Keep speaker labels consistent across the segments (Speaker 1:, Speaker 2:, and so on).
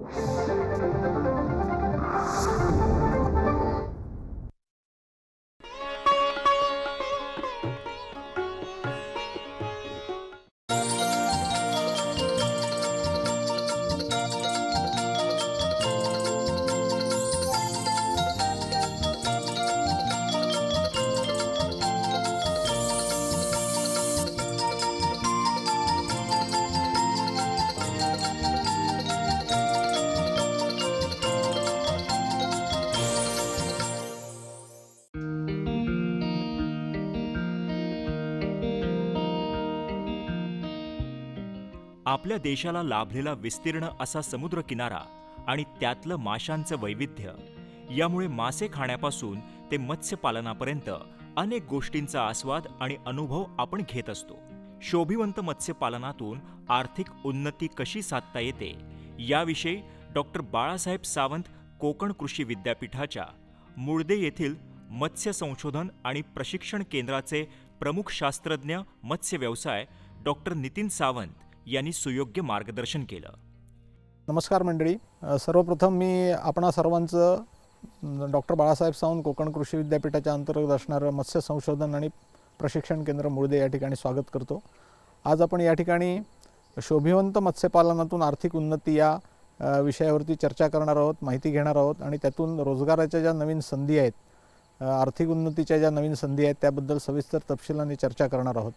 Speaker 1: Thank you. आपल्या देशाला लाभलेला विस्तीर्ण असा समुद्रकिनारा आणि त्यातलं माशांचं वैविध्य. यामुळे मासे खाण्यापासून ते मत्स्यपालनापर्यंत अनेक गोष्टींचा आस्वाद आणि अनुभव आपण घेत असतो. शोभिवंत मत्स्यपालनातून आर्थिक उन्नती कशी साधता येते याविषयी डॉक्टर बाळासाहेब सावंत कोकण कृषी विद्यापीठाच्या मुळदे येथील मत्स्य संशोधन आणि प्रशिक्षण केंद्राचे प्रमुख शास्त्रज्ञ मत्स्य व्यवसाय डॉक्टर नितीन सावंत यांनी सुयोग्य मार्गदर्शन केलं.
Speaker 2: नमस्कार मंडळी. सर्वप्रथम मी आपणा सर्वांचं डॉक्टर बाळासाहेब सावंत कोकण कृषी विद्यापीठाच्या अंतर्गत असणारं मत्स्य संशोधन आणि प्रशिक्षण केंद्र मुळदे या ठिकाणी स्वागत करतो. आज आपण या ठिकाणी शोभिवंत मत्स्यपालनातून आर्थिक उन्नती या विषयावरती चर्चा करणार आहोत माहिती घेणार आहोत आणि त्यातून रोजगाराच्या ज्या नवीन संधी आहेत आर्थिक उन्नतीच्या ज्या नवीन संधी आहेत त्याबद्दल सविस्तर तपशिलाने चर्चा करणार आहोत.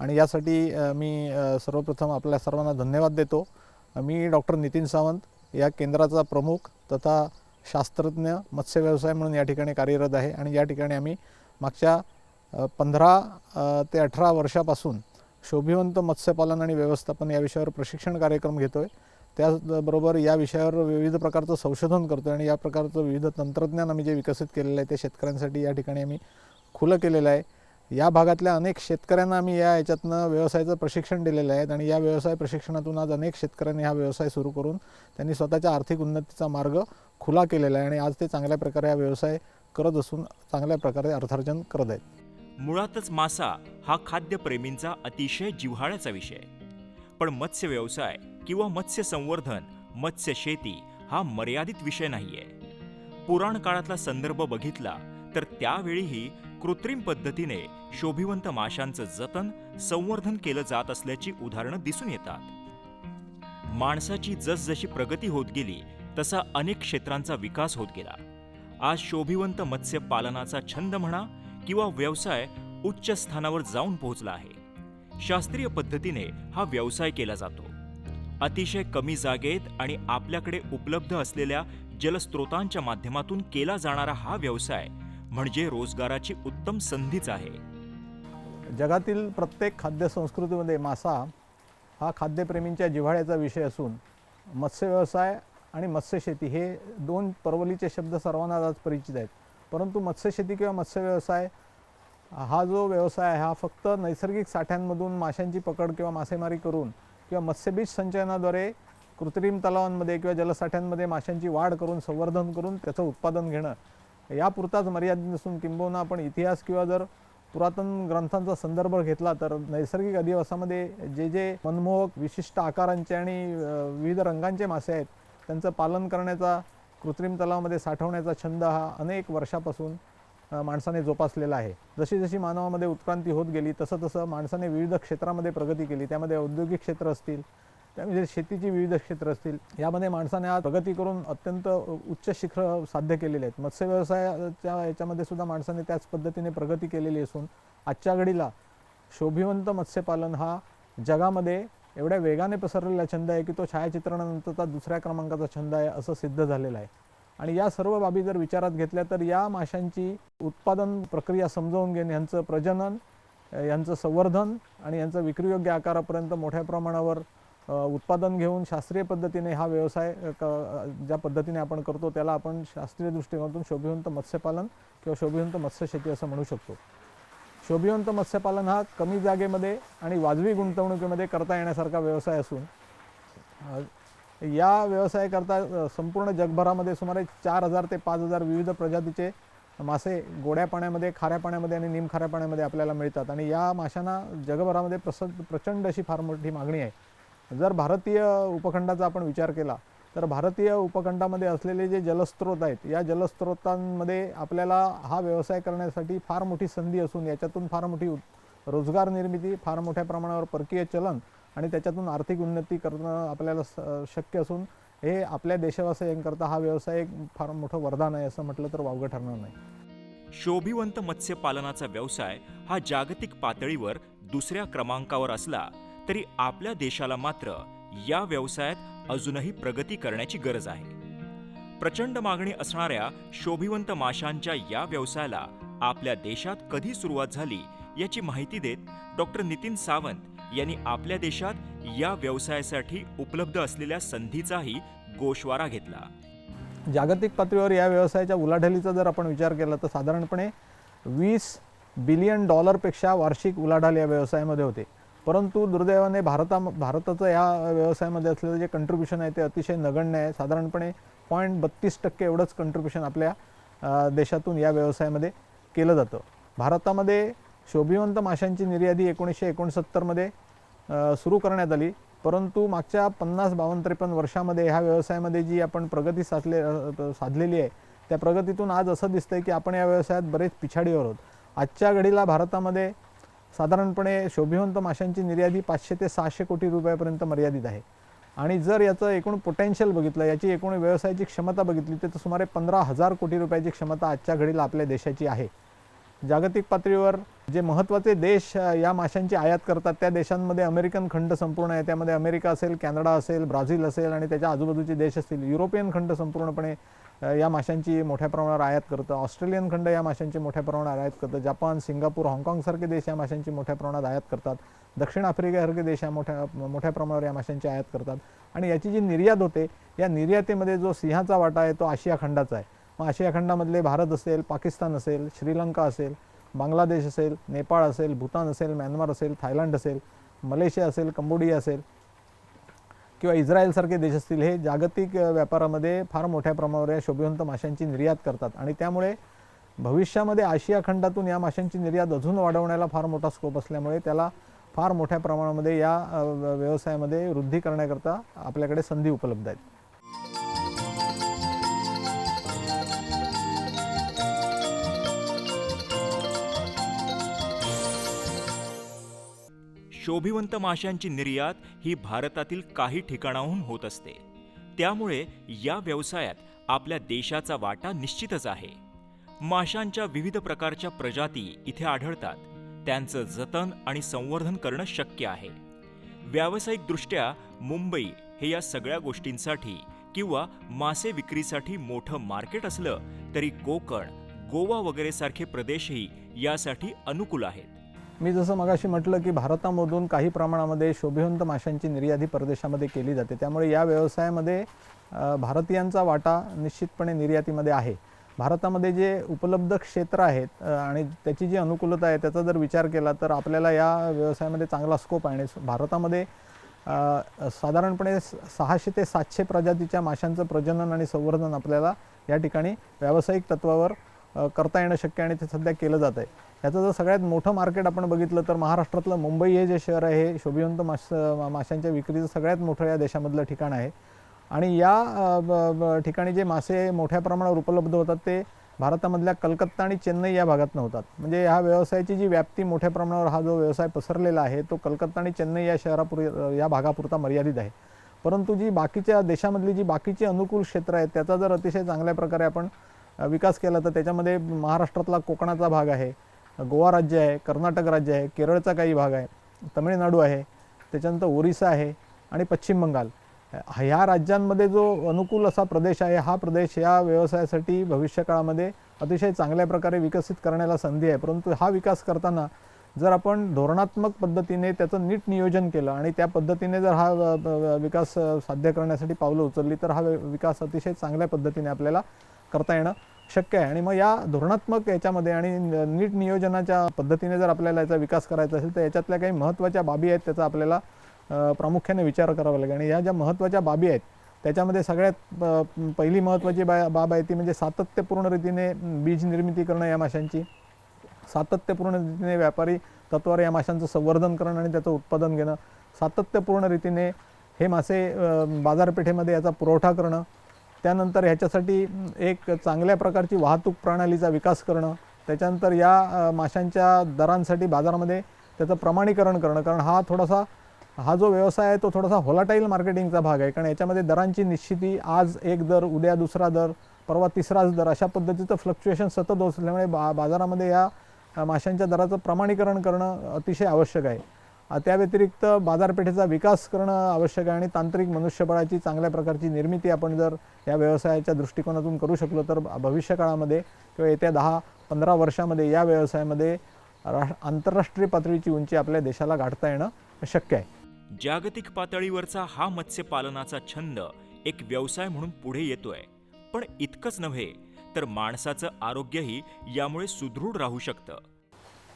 Speaker 2: आणि यासाठी मी सर्वप्रथम आपल्या सर्वांना धन्यवाद देतो. मी डॉक्टर नितीन सावंत या केंद्राचा प्रमुख तथा शास्त्रज्ञ मत्स्य व्यवसाय म्हणून या ठिकाणी कार्यरत आहे. आणि या ठिकाणी आम्ही मागच्या पंधरा ते अठरा वर्षापासून शोभिवंत मत्स्यपालन आणि व्यवस्थापन या विषयावर प्रशिक्षण कार्यक्रम घेतो आहे त्याचबरोबर या विषयावर विविध प्रकारचं संशोधन करतो आहे आणि या प्रकारचं विविध तंत्रज्ञान आम्ही जे विकसित केलेलं आहे ते शेतकऱ्यांसाठी या ठिकाणी आम्ही खुलं केलेलं आहे. या भागातल्या अनेक शेतकऱ्यांना आम्ही या याच्यातनं व्यवसायाचं प्रशिक्षण दिलेलं आहे आणि या व्यवसाय प्रशिक्षणातून आज अनेक शेतकऱ्यांनी हा व्यवसाय सुरू करून त्यांनी स्वतःच्या आर्थिक उन्नतीचा मार्ग खुला केलेला आहे आणि आज ते चांगल्या प्रकारे हा व्यवसाय करत असून चांगल्या प्रकारे अर्थार्जन करत आहेत.
Speaker 1: मुळातच मासा हा खाद्यप्रेमींचा अतिशय जिव्हाळ्याचा विषय. पण मत्स्य व्यवसाय किंवा मत्स्य संवर्धन मत्स्य शेती हा मर्यादित विषय नाहीये. पुराण काळातला संदर्भ बघितला तर त्यावेळीही कृत्रिम पद्धतीने शोभिवंत माशांचं जतन संवर्धन केलं जात असल्याची उदाहरणं दिसून येतात. माणसाची जसजशी प्रगती होत गेली तसा अनेक क्षेत्रांचा विकास होत गेला. आज शोभिवंत मत्स्य पालनाचा छंद म्हणा किंवा व्यवसाय उच्च स्थानावर जाऊन पोहोचला आहे. शास्त्रीय पद्धतीने हा व्यवसाय केला जातो. अतिशय कमी जागेत आणि आपल्याकडे उपलब्ध असलेल्या जलस्रोतांच्या माध्यमातून केला जाणारा हा व्यवसाय म्हणजे रोजगाराची उत्तम संधीच आहे.
Speaker 2: जगातील प्रत्येक खाद्य संस्कृतीमध्ये मासा हा खाद्यप्रेमींच्या जिव्हाळ्याचा विषय असून मत्स्य व्यवसाय आणि मत्स्यशेती हे दोन परवलीचे शब्द सर्वांना आज परिचित आहेत. परंतु मत्स्यशेती किंवा मत्स्य व्यवसाय हा जो व्यवसाय आहे हा फक्त नैसर्गिक साठ्यांमधून माशांची पकड किंवा मासेमारी करून किंवा मत्स्यबीज संचयनाद्वारे कृत्रिम तलावांमध्ये किंवा जलसाठ्यांमध्ये माशांची वाढ करून संवर्धन करून त्याचं उत्पादन घेणं यापुरताच मर्यादित नसून किंबहुना आपण इतिहास किंवा जर पुरातन ग्रंथांचा संदर्भ घेतला तर नैसर्गिक अधिवासामध्ये जे जे मनमोहक विशिष्ट आकारांचे आणि विविध रंगांचे मासे आहेत त्यांचं पालन करण्याचा कृत्रिम तलावामध्ये साठवण्याचा छंद हा अनेक वर्षापासून माणसाने जोपासलेला आहे. जशी जशी मानवामध्ये उत्क्रांती होत गेली तसं तसं माणसाने विविध क्षेत्रामध्ये प्रगती केली त्यामध्ये औद्योगिक क्षेत्र असतील त्यामध्ये शेतीची विविध क्षेत्र असतील यामध्ये माणसाने आज प्रगती करून अत्यंत उच्च शिखर साध्य केलेले आहेत. मत्स्य व्यवसायाच्या याच्यामध्ये सुद्धा माणसाने त्याच पद्धतीने प्रगती केलेली असून आजच्या घडीला शोभिवंत मत्स्यपालन हा जगामध्ये एवढ्या वेगाने पसरलेला छंद आहे की तो छायाचित्रणानंतरचा दुसऱ्या क्रमांकाचा छंद आहे असं सिद्ध झालेलं आहे. आणि या सर्व बाबी जर विचारात घेतल्या तर या माशांची उत्पादन प्रक्रिया समजावून घेणे यांचं प्रजनन यांचं संवर्धन आणि यांचं विक्रीयोग्य आकारापर्यंत मोठ्या प्रमाणावर उत्पादन घेऊन शास्त्रीय पद्धतीने हा व्यवसाय क- ज्या पद्धतीने आपण करतो त्याला आपण शास्त्रीय दृष्टिकोनातून शोभिवंत मत्स्यपालन किंवा शोभिवंत मत्स्यशेती असं म्हणू शकतो. शोभिवंत मत्स्यपालन हा कमी जागेमध्ये आणि वाजवी गुंतवणुकीमध्ये करता येण्यासारखा व्यवसाय असून या व्यवसायाकरता संपूर्ण जगभरामध्ये सुमारे चार हजार ते पाच हजार विविध प्रजातीचे मासे गोड्या पाण्यामध्ये खाऱ्या पाण्यामध्ये आणि निमखाऱ्या पाण्यामध्ये आपल्याला मिळतात. आणि या माशांना जगभरामध्ये प्रस प्रचंड अशी फार मोठी मागणी आहे. जर भारतीय उपखंडाचा आपण विचार केला तर भारतीय उपखंडामध्ये असलेले जे जलस्रोत आहेत या जलस्रोतांमध्ये आपल्याला हा व्यवसाय करण्यासाठी फार मोठी संधी असून याच्यातून फार मोठी रोजगार निर्मिती फार मोठ्या प्रमाणावर परकीय चलन आणि त्याच्यातून आर्थिक उन्नती करणं आपल्याला स- शक्य असून हे आपल्या देशवासियांकरता हा व्यवसाय एक फार मोठं वरदान आहे असं म्हटलं तर वावगं ठरणार नाही.
Speaker 1: शोभिवंत मत्स्यपालनाचा व्यवसाय हा जागतिक पातळीवर दुसऱ्या क्रमांकावर असला तरी आपल्या देशाला मात्र या व्यवसायात अजूनही प्रगती करण्याची गरज आहे. प्रचंड मागणी असणाऱ्या शोभिवंत माशांच्या या व्यवसायाला आपल्या देशात कधी सुरुवात झाली याची माहिती देत डॉक्टर नितीन सावंत यांनी आपल्या देशात या व्यवसायासाठी उपलब्ध असलेल्या संधीचाही गोषवारा घेतला.
Speaker 2: जागतिक पातळीवर या व्यवसायाच्या उलाढालीचा जर आपण विचार केला तर साधारणपणे वीस बिलियन डॉलरपेक्षा वार्षिक उलाढाल या व्यवसायामध्ये होते. परंतु दुर्दैवाने भारता भारताचं या व्यवसायामध्ये असलेलं जे कंट्रीब्युशन आहे ते अतिशय नगण्य आहे. साधारणपणे पॉईंट बत्तीस टक्के एवढंच कंट्रीब्युशन आपल्या देशातून या व्यवसायामध्ये केलं जातं. भारतामध्ये शोभिवंत माशांची निर्यादी एकोणीसशे एकोणसत्तरमध्ये सुरू करण्यात आली. परंतु मागच्या पन्नास बावन्न त्रेपन्न वर्षामध्ये ह्या व्यवसायामध्ये जी आपण प्रगती साधले साधलेली आहे त्या प्रगतीतून आज असं दिसतंय की आपण या व्यवसायात बरेच पिछाडीवर आहोत. आजच्या घडीला भारतामध्ये साधारणपणे शोभिवंत माशांची निर्यादी पाचशे ते सहाशे कोटी रुपयापर्यंत मर्यादित आहे. आणि जर याचं एकूण पोटेन्शियल बघितलं याची एकूण व्यवसायाची क्षमता बघितली तर सुमारे पंधरा हजार कोटी रुपयाची क्षमता आजच्या घडीला आपल्या देशाची आहे. जागतिक पातळीवर जे महत्त्वाचे देश या माशांची आयात करतात त्या देशांमध्ये अमेरिकन खंड संपूर्ण आहे. त्यामध्ये अमेरिका असेल कॅनडा असेल ब्राझील असेल आणि त्याच्या आजूबाजूचे देश असतील युरोपियन खंड संपूर्णपणे या माशांची मोठ्या प्रमाणावर आयात करतं. ऑस्ट्रेलियन खंड या माशांची मोठ्या प्रमाणावर आयात करतं. जपान सिंगापूर हाँगकाँगसारखे देश या माशांची मोठ्या प्रमाणात आयात करतात. दक्षिण आफ्रिकेसारखे देश या मोठ्या मोठ्या प्रमाणावर या माशांची आयात करतात. आणि याची जी निर्यात होते या निर्यातीमध्ये जो सिंहाचा वाटा आहे तो आशिया खंडाचा आहे. मग आशिया खंडामधले भारत असेल पाकिस्तान असेल श्रीलंका असेल बांगलादेश असेल नेपाळ असेल भूतान असेल म्यानमार असेल थायलंड असेल मलेशिया असेल कंबोडिया असेल किंवा इस्रायलसारखे देश असतील हे जागतिक व्यापारामध्ये फार मोठ्या प्रमाणावर या शोभिवंत माशांची निर्यात करतात. आणि त्यामुळे भविष्यामध्ये आशिया खंडातून या माशांची निर्यात अजून वाढवण्याला फार मोठा स्कोप असल्यामुळे त्याला फार मोठ्या प्रमाणामध्ये या व्यवसायामध्ये वृद्धी करण्याकरता आपल्याकडे संधी उपलब्ध आहेत.
Speaker 1: शोभिवंत माशांची निर्यात ही भारतातील काही ठिकाणाहून होत असते. त्यामुळे या व्यवसायात आपल्या देशाचा वाटा निश्चितच आहे. माशांच्या विविध प्रकारच्या प्रजाती इथे आढळतात. त्यांचं जतन आणि संवर्धन करणं शक्य आहे. व्यावसायिकदृष्ट्या मुंबई हे या सगळ्या गोष्टींसाठी किंवा मासे विक्रीसाठी मोठं मार्केट असलं तरी कोकण गोवा वगैरेसारखे प्रदेशही यासाठी अनुकूल आहेत.
Speaker 2: मी जसं मगाशी म्हटलं की भारतामधून काही प्रमाणामध्ये शोभिवंत माशांची निर्यादी परदेशामध्ये केली जाते. त्यामुळे या व्यवसायामध्ये भारतीयांचा वाटा निश्चितपणे निर्यातीमध्ये आहे. भारतामध्ये जे उपलब्ध क्षेत्र आहेत आणि त्याची जी अनुकूलता आहे त्याचा जर विचार केला तर आपल्याला या व्यवसायामध्ये चांगला स्कोप आहे. आणि भारतामध्ये साधारणपणे सहाशे ते सातशे प्रजातीच्या माशांचं प्रजनन आणि संवर्धन आपल्याला या ठिकाणी व्यावसायिक तत्वावर करता येणं शक्य आणि ते सध्या केलं जात आहे याचं जर सगळ्यात मोठं मार्केट आपण बघितलं तर महाराष्ट्रातलं मुंबई हे जे शहर आहे हे शोभिवंत मास माशांच्या विक्रीचं सगळ्यात मोठं या देशामधलं ठिकाण आहे. आणि या ब- ठिकाणी जे मासे मोठ्या प्रमाणावर उपलब्ध होतात ते भारतामधल्या कलकत्ता आणि चेन्नई या भागातनं होतात. म्हणजे ह्या व्यवसायाची जी व्याप्ती मोठ्या प्रमाणावर हा जो व्यवसाय पसरलेला आहे तो कलकत्ता आणि चेन्नई या शहरापुर या भागापुरता मर्यादित आहे. परंतु जी बाकीच्या देशामधली जी बाकीची अनुकूल क्षेत्र आहेत त्याचा जर अतिशय चांगल्या प्रकारे आपण विकास केला तर त्याच्यामध्ये महाराष्ट्रातला कोकणाचा भाग आहे गोवा राज्य आहे कर्नाटक राज्य आहे केरळचा काही भाग आहे तमिळनाडू आहे त्याच्यानंतर ओरिसा आहे आणि पश्चिम बंगाल. ह्या राज्यांमध्ये जो अनुकूल असा प्रदेश आहे हा प्रदेश या व्यवसायासाठी भविष्यकाळामध्ये अतिशय चांगल्या प्रकारे विकसित करण्याला संधी आहे. परंतु हा विकास करताना जर आपण धोरणात्मक पद्धतीने त्याचं नीट नियोजन केलं आणि त्या पद्धतीने जर हा विकास साध्य करण्यासाठी पावलं उचलली तर हा विकास अतिशय चांगल्या पद्धतीने आपल्याला करता येणं शक्य आहे. आणि मग या धोरणात्मक याच्यामध्ये आणि नीट नियोजनाच्या पद्धतीने जर आपल्याला याचा विकास करायचा असेल तर याच्यातल्या काही महत्त्वाच्या बाबी आहेत त्याचा आपल्याला प्रामुख्याने विचार करावा लागेल. आणि या ज्या महत्त्वाच्या बाबी आहेत त्याच्यामध्ये सगळ्यात पहिली महत्त्वाची बा बाब आहे ती म्हणजे सातत्यपूर्ण रीतीने बीज निर्मिती करणं या माशांची. सातत्यपूर्ण रीतीने व्यापारी तत्वावर या माशांचं संवर्धन करणं आणि त्याचं उत्पादन घेणं. सातत्यपूर्ण रीतीने हे मासे बाजारपेठेमध्ये याचा पुरवठा करणं. त्यानंतर ह्याच्यासाठी एक चांगल्या प्रकारची वाहतूक प्रणालीचा विकास करणं त्याच्यानंतर या माशांच्या दरांसाठी बाजारामध्ये त्याचं प्रमाणीकरण करणं कारण हा थोडासा हा जो व्यवसाय आहे तो थोडासा होलाटाईल मार्केटिंगचा भाग आहे. कारण याच्यामध्ये दरांची निश्चिती आज एक दर उद्या दुसरा दर परवा तिसराच दर अशा पद्धतीचं फ्लक्च्युएशन सतत होत असल्यामुळे बा बाजारामध्ये या माशांच्या दराचं प्रमाणीकरण करणं अतिशय आवश्यक आहे. त्या व्यतिरिक्त बाजारपेठेचा विकास करणं आवश्यक आहे आणि तांत्रिक मनुष्यबळाची चांगल्या प्रकारची निर्मिती आपण जर या व्यवसायाच्या दृष्टिकोनातून करू शकलो तर भविष्य काळामध्ये किंवा येत्या दहा पंधरा वर्षामध्ये या व्यवसायामध्ये राष्ट्र आंतरराष्ट्रीय पातळीची उंची आपल्या देशाला गाठता येणं शक्य आहे.
Speaker 1: जागतिक पातळीवरचा हा मत्स्यपालनाचा छंद एक व्यवसाय म्हणून पुढे येतोय. पण इतकंच नव्हे तर माणसाचं आरोग्यही यामुळे सुदृढ राहू शकतं.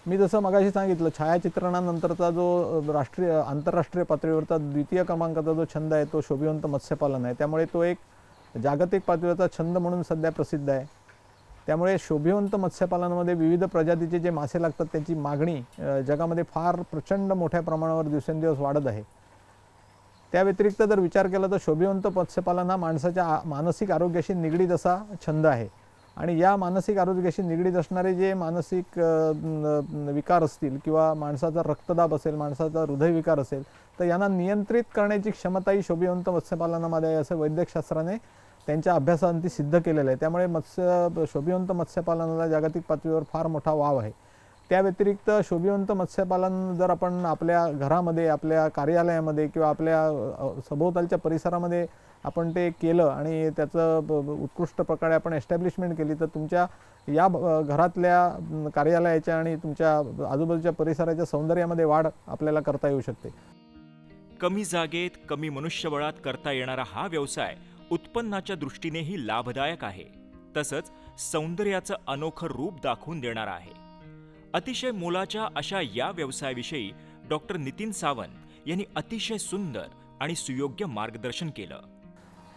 Speaker 2: मी जसं मगाशी सांगितलं छायाचित्रणानंतरचा जो राष्ट्रीय आंतरराष्ट्रीय पातळीवरचा द्वितीय क्रमांकाचा जो छंद आहे तो शोभिवंत मत्स्यपालन आहे. त्यामुळे तो एक जागतिक पातळीवरचा छंद म्हणून सध्या प्रसिद्ध आहे. त्यामुळे शोभिवंत मत्स्यपालनामध्ये विविध प्रजातीचे जे मासे लागतात त्याची मागणी जगामध्ये फार प्रचंड मोठ्या प्रमाणावर दिवसेंदिवस वाढत आहे. त्या व्यतिरिक्त जर विचार केला तर शोभिवंत मत्स्यपालन हा माणसाच्या आ- मानसिक आरोग्याशी निगडीत असा छंद आहे. आणि या मानसिक आरोग्याशी निगडीत असणारे जे मानसिक विकार असतील किंवा माणसाचा रक्तदाब असेल माणसाचा हृदयविकार असेल तर यांना नियंत्रित करण्याची क्षमताही शोभिवंत मत्स्यपालनामध्ये आहे असं वैद्यकशास्त्राने त्यांच्या अभ्यासांती सिद्ध केलेलं आहे. त्यामुळे मत्स्य शोभिवंत मत्स्यपालनाला जागतिक पातळीवर फार मोठा वाव आहे. त्या व्यतिरिक्त शोभिवंत मत्स्यपालन जर आपण आपल्या घरामध्ये आपल्या कार्यालयामध्ये किंवा आपल्या सभोवतालच्या परिसरामध्ये आपण ते केलं आणि त्याचं ब- उत्कृष्ट प्रकारे आपण एस्टॅब्लिशमेंट केली तर तुमच्या या घरातल्या कार्यालयाच्या आणि तुमच्या आजूबाजूच्या परिसराच्या सौंदर्यामध्ये वाढ आपल्याला करता येऊ शकते.
Speaker 1: कमी जागेत कमी मनुष्यबळात करता येणारा हा व्यवसाय उत्पन्नाच्या दृष्टीनेही लाभदायक आहे. तसंच सौंदर्याचं अनोखं रूप दाखवून देणारा आहे. अतिशय मोलाच्या अशा या व्यवसायाविषयी डॉक्टर नितीन सावंत यांनी अतिशय सुंदर आणि सुयोग्य मार्गदर्शन केलं.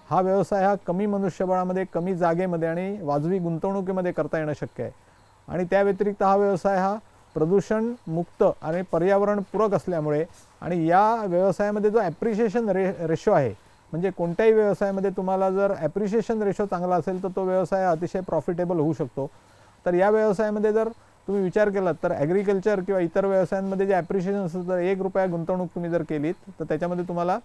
Speaker 2: हा व्यवसाय हा कमी मनुष्यबळामध्ये कमी जागेमध्ये आणि वाजवी गुंतवणुकीमध्ये करता येणं शक्य आहे. आणि त्या व्यतिरिक्त हा व्यवसाय हा प्रदूषण मुक्त आणि पर्यावरणपूरक असल्यामुळे आणि या व्यवसायामध्ये जो ॲप्रिशिएशन रे रेशो आहे म्हणजे कोणत्याही व्यवसायामध्ये तुम्हाला जर ॲप्रिशिएशन रेशो चांगला असेल तर तो व्यवसाय अतिशय प्रॉफिटेबल होऊ शकतो. तर या व्यवसायामध्ये जर तुम्ही विचार केलात तर ॲग्रिकल्चर किंवा इतर व्यवसायांमध्ये जे ॲप्रिशिएशन असतं तर एक रुपया गुंतवणूक तुम्ही जर केलीत तर त्याच्यामध्ये तुम्हाला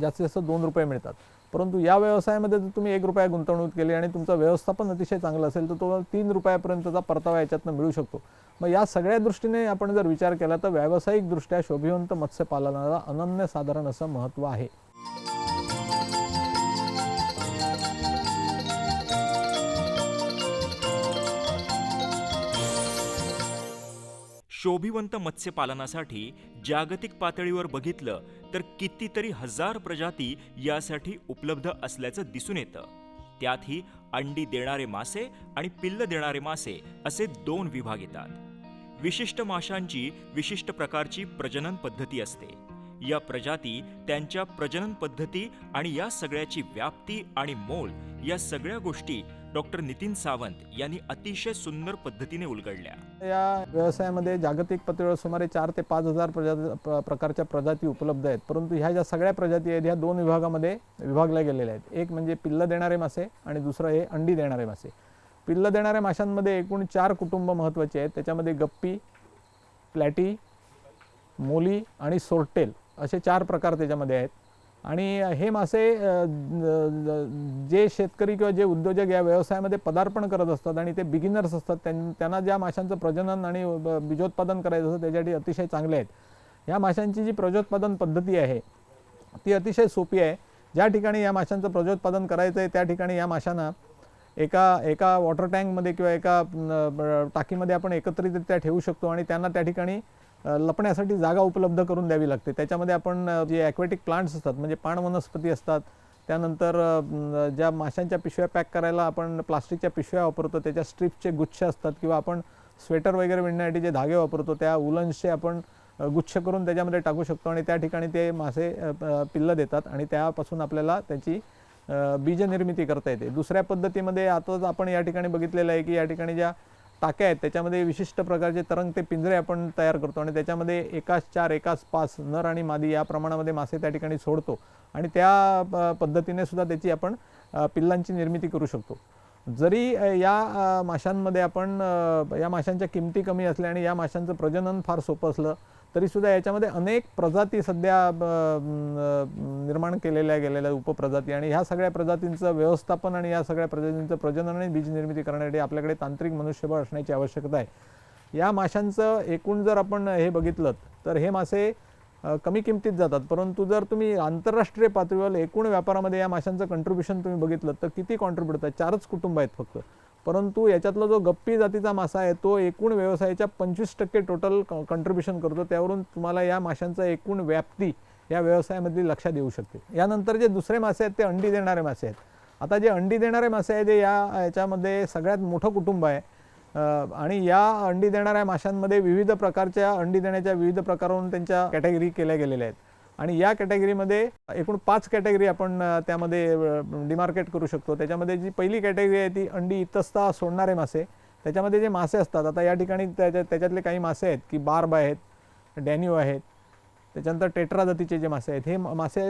Speaker 2: जास्तीत जास्त दोन रुपये मिळतात. परंतु या व्यवसायामध्ये जर तुम्ही एक रुपया गुंतवणूक केली आणि तुमचं व्यवस्थापन अतिशय चांगलं असेल तर तुम्हाला तीन रुपयापर्यंतचा परतावा याच्यातनं मिळू शकतो. मग या सगळ्या दृष्टीने आपण जर विचार केला तर व्यावसायिकदृष्ट्या शोभिवंत मत्स्यपालनाला अनन्यसाधारण असं महत्त्व आहे.
Speaker 1: शोभिवंत मत्स्यपालनासाठी जागतिक पातळीवर बघितलं तर कितीतरी हजार प्रजाती यासाठी उपलब्ध असल्याचं दिसून येतं. त्यातही अंडी देणारे मासे आणि पिल्ल देणारे मासे असे दोन विभाग येतात. विशिष्ट माशांची विशिष्ट प्रकारची प्रजनन पद्धती असते. या प्रजाती त्यांच्या प्रजनन पद्धती आणि या सगळ्याची व्याप्ती आणि मोल या सगळ्या गोष्टी डॉक्टर नितीन सावंत यांनी अतिशय सुंदर पद्धतीने उलगडल्या.
Speaker 2: या व्यवसायामध्ये जागतिक पातळीवर सुमारे चार ते पाच हजार प्रजाती प्रकारच्या प्रजाती उपलब्ध आहेत. परंतु ह्या ज्या सगळ्या प्रजाती आहेत ह्या दोन विभागामध्ये विभागल्या गेलेल्या आहेत. एक म्हणजे पिल्लं देणारे मासे आणि दुसरं हे अंडी देणारे मासे. पिल्लं देणाऱ्या माशांमध्ये एकूण चार कुटुंब महत्त्वाचे आहेत. त्याच्यामध्ये गप्पी प्लॅटी मोली आणि सोरटेल असे चार प्रकार त्याच्यामध्ये आहेत. आणि हे मासे जे शेतकरी किंवा जे उद्योजक या व्यवसायामध्ये पदार्पण करत असतात आणि ते बिगिनर्स असतात त्यां- त्यांना ज्या माशांचं प्रजनन आणि बीजोत्पादन करायचं असतं त्याच्यासाठी अतिशय चांगले आहेत. या माशांची जी प्रजोत्पादन पद्धती आहे ती अतिशय सोपी आहे. ज्या ठिकाणी या माशांचं प्रजोत्पादन करायचं आहे त्या ठिकाणी या माशांना एका एका वॉटर टँकमध्ये किंवा एका ब- टाकीमध्ये आपण एकत्रितरित्या ठेवू शकतो आणि त्यांना त्या ठिकाणी लपण्यासाठी जागा उपलब्ध करून द्यावी लागते. त्याच्यामध्ये आपण जे ॲक्वॅटिक प्लांट्स असतात म्हणजे पाण वनस्पती असतात त्यानंतर ज्या माशांच्या पिशव्या पॅक करायला आपण प्लास्टिकच्या पिशव्या वापरतो त्याच्या स्ट्रिपचे गुच्छ असतात किंवा आपण स्वेटर वगैरे विणण्यासाठी जे धागे वापरतो त्या उलन्सचे आपण गुच्छ करून त्याच्यामध्ये टाकू शकतो आणि त्या ठिकाणी ते मासे पिल्लं देतात आणि त्यापासून आपल्याला त्याची बीजनिर्मिती करता येते. दुसऱ्या पद्धतीमध्ये आताच आपण या ठिकाणी बघितलेलं आहे की या ठिकाणी ज्या टाक्या आहेत त्याच्यामध्ये विशिष्ट प्रकारचे तरंग ते पिंजरे आपण तयार करतो आणि त्याच्यामध्ये एकाच चार एकाच पाच नर आणि मादी या प्रमाणामध्ये मासे त्या ठिकाणी सोडतो. आणि त्या पद्धतीने सुद्धा त्याची आपण पिल्लांची निर्मिती करू शकतो. जरी या माशांमध्ये आपण या माशांच्या किमती कमी असल्या आणि या माशांचं प्रजनन फार सोपं असलं तरीसुद्धा याच्यामध्ये अनेक प्रजाती सध्या निर्माण केलेल्या गेलेल्या उपप्रजाती आणि ह्या सगळ्या प्रजातींचं व्यवस्थापन आणि या सगळ्या प्रजातींचं प्रजनन आणि बीज निर्मिती करण्यासाठी आपल्याकडे तांत्रिक मनुष्यबळ असण्याची आवश्यकता आहे. या माशांचं एकूण जर आपण हे बघितलं तर हे मासे कमी किमतीत जातात. परंतु जर तुम्ही आंतरराष्ट्रीय पातळीवर एकूण व्यापारामध्ये या माशांचं कंट्रीब्युशन तुम्ही बघितलं तर किती कॉन्ट्रीब्युट आहेत चारच कुटुंब आहेत फक्त. परंतु याच्यातला जो गप्पी जातीचा मासा आहे तो एकूण व्यवसायाच्या पंचवीस टक्के टोटल कॉन्ट्रीब्युशन करतो. त्यावरून तुम्हाला या माशांचा एकूण व्याप्ती या व्यवसायामधली लक्षात येऊ शकते. यानंतर जे दुसरे मासे आहेत ते अंडी देणारे मासे आहेत. आता जे अंडी देणारे मासे आहेत ते या याच्यामध्ये सगळ्यात मोठं कुटुंब आहे. आणि या अंडी देणाऱ्या माशांमध्ये विविध प्रकारच्या अंडी देण्याच्या विविध प्रकारावरून त्यांच्या कॅटेगरी केल्या गेलेल्या आहेत. आणि या कॅटेगरीमध्ये एकूण पाच कॅटेगरी आपण त्यामध्ये डिमार्केट करू शकतो. त्याच्यामध्ये जी पहिली कॅटेगरी आहे ती अंडी इतस्ता सोडणारे मासे. त्याच्यामध्ये जे मासे असतात आता या ठिकाणी त्याच्या त्याच्यातले काही मासे आहेत की बार्ब आहेत डॅन्यू आहेत त्याच्यानंतर टेट्रा जातीचे जे मासे आहेत हे मासे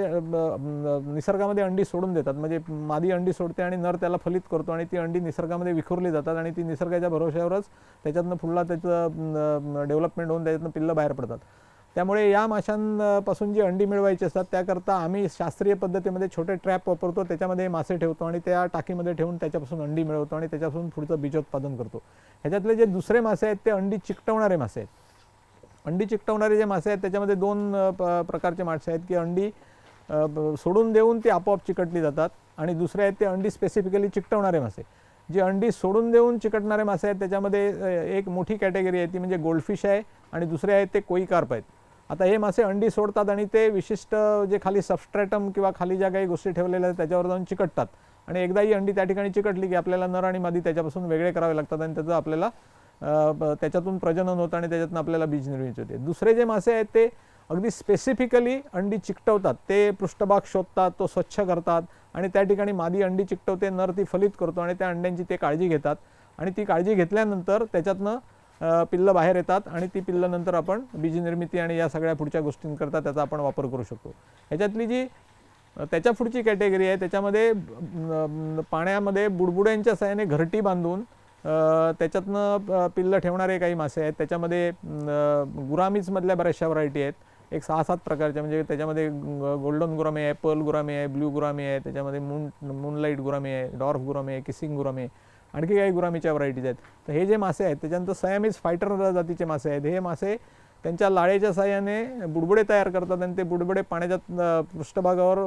Speaker 2: निसर्गामध्ये अंडी सोडून देतात. म्हणजे मादी अंडी सोडते आणि नर त्याला फलित करतो आणि ती अंडी निसर्गामध्ये विखुरली जातात आणि ती निसर्गाच्या भरोश्यावरच त्याच्यातनं पुढला त्याचं डेव्हलपमेंट होऊन त्याच्यातनं पिल्लं बाहेर पडतात. त्यामुळे या माशांपासून जी अंडी मिळवायची असतात त्याकरता आम्ही शास्त्रीय पद्धतीमध्ये छोटे ट्रॅप वापरतो त्याच्यामध्ये मासे ठेवतो आणि त्या टाकीमध्ये ठेवून त्याच्यापासून अंडी मिळवतो आणि त्याच्यापासून पुढचं बीजोत्पादन करतो. ह्याच्यातले जे दुसरे मासे आहेत ते अंडी चिकटवणारे मासे आहेत. अंडी चिकटवणारे जे मासे आहेत त्याच्यामध्ये दोन प- प्रकारचे मासे आहेत की अंडी सोडून देऊन ती आपोआप चिकटली जातात आणि दुसरे आहेत ते अंडी स्पेसिफिकली चिकटवणारे मासे. जे अंडी सोडून देऊन चिकटणारे मासे आहेत त्याच्यामध्ये एक मोठी कॅटेगरी आहे ती म्हणजे गोल्डफिश आहे आणि दुसरे आहेत ते कोई कार्प आहेत. आता हे मासे अंडी सोडतात आणि ते विशिष्ट जे खाली सबस्ट्रॅटम किंवा खाली ज्या काही गोष्टी ठेवलेल्या आहेत त्याच्यावर जाऊन चिकटतात. आणि एकदा ही अंडी त्या ठिकाणी चिकटली की आपल्याला नर आणि मादी त्याच्यापासून वेगळे करावे लागतात आणि त्याचं आपल्याला त्याच्यातून प्रजनन होतं आणि त्याच्यातून आपल्याला बीज निर्मिती होते. दुसरे जे मासे आहेत ते अगदी स्पेसिफिकली अंडी चिकटवतात. ते पृष्ठभाग शोधतात तो स्वच्छ करतात आणि त्या ठिकाणी मादी अंडी चिकटवते नर ती फलित करतो आणि त्या अंड्यांची ते काळजी घेतात. आणि ती काळजी घेतल्यानंतर त्याच्यातनं पिल्लं बाहेर येतात आणि ती पिल्लं नंतर आपण बीज निर्मिती आणि या सगळ्या पुढच्या गोष्टींकरता त्याचा आपण वापर करू शकतो. ह्याच्यातली जी त्याच्या पुढची कॅटेगरी आहे त्याच्यामध्ये पाण्यामध्ये बुडबुड्यांच्या सहाय्याने घरटी बांधून त्याच्यातनं पिल्लं ठेवणारे काही मासे आहेत. त्याच्यामध्ये गुरामीजमधल्या बऱ्याचशा व्हरायटी आहेत. एक सहा सात प्रकारच्या म्हणजे त्याच्यामध्ये गोल्डन गुरामी आहे पर्ल गुरामी आहे ब्ल्यू गुरामी आहे त्याच्यामध्ये मून मूनलाईट गुरामी आहे डॉर्फ गुरामी आहे किसिंग गुरामी आहे आणखी काही गुरामीच्या व्हरायटीज आहेत. तर हे जे मासे आहेत त्याच्यानंतर सयामीज फायटर जातीचे मासे आहेत. हे मासे त्यांच्या लाळेच्या साह्याने बुडबुडे तयार करतात आणि ते बुडबुडे पाण्याच्या पृष्ठभागावर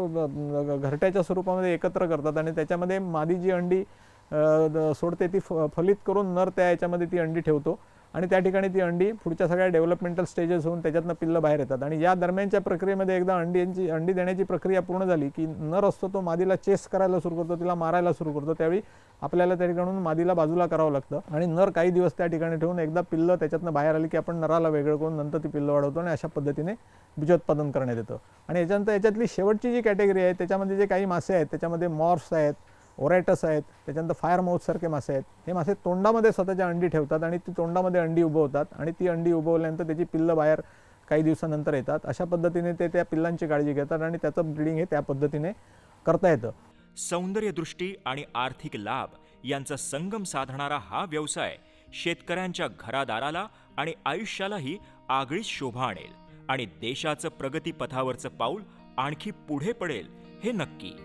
Speaker 2: घरट्याच्या स्वरूपामध्ये एकत्र करतात आणि त्याच्यामध्ये मादी जी अंडी सोडते ती फ फलित करून नर त्या याच्यामध्ये ती अंडी ठेवतो. आणि त्या ठिकाणी ती अंडी पुढच्या सगळ्या डेव्हलपमेंटल स्टेजेस होऊन त्याच्यातनं पिल्लं बाहेर येतात. आणि या दरम्यानच्या प्रक्रियेमध्ये एकदा अंडीची अंडी देण्याची प्रक्रिया पूर्ण झाली की नर असतो तो मादीला चेस करायला सुरू करतो तिला मारायला सुरू करतो. त्यावेळी आपल्याला त्या ठिकाणून मादीला बाजूला करावं लागतं. आणि नर काही दिवस त्या ठिकाणी ठेवून एकदा पिल्लं त्याच्यातनं बाहेर आली की आपण नराला वेगळं करून नंतर ती पिल्लं वाढवतो आणि अशा पद्धतीने बीजोत्पादन करण्यात येतं. आणि याच्यानंतर याच्यातली शेवटची जी कॅटेगरी आहे त्याच्यामध्ये जे काही मासे आहेत त्याच्यामध्ये मॉर्फ्स आहेत ओरॅटस आहेत त्याच्यानंतर फायर माऊथसारखे मासे आहेत. हे मासे तोंडामध्ये स्वतःच्या अंडी ठेवतात आणि ती तोंडामध्ये अंडी उभवतात आणि ती अंडी उभवल्यानंतर त्याची पिल्लं बाहेर काही दिवसानंतर येतात. अशा पद्धतीने ते त्या पिल्लांची काळजी घेतात आणि त्याचं ब्रिडिंग हे त्या पद्धतीने करता येतं.
Speaker 1: सौंदर्यदृष्टी आणि आर्थिक लाभ यांचा संगम साधणारा हा व्यवसाय शेतकऱ्यांच्या घरादाराला आणि आयुष्यालाही आगळीच शोभा आणेल आणि देशाचं प्रगतीपथावरचं पाऊल आणखी पुढे पडेल हे नक्की.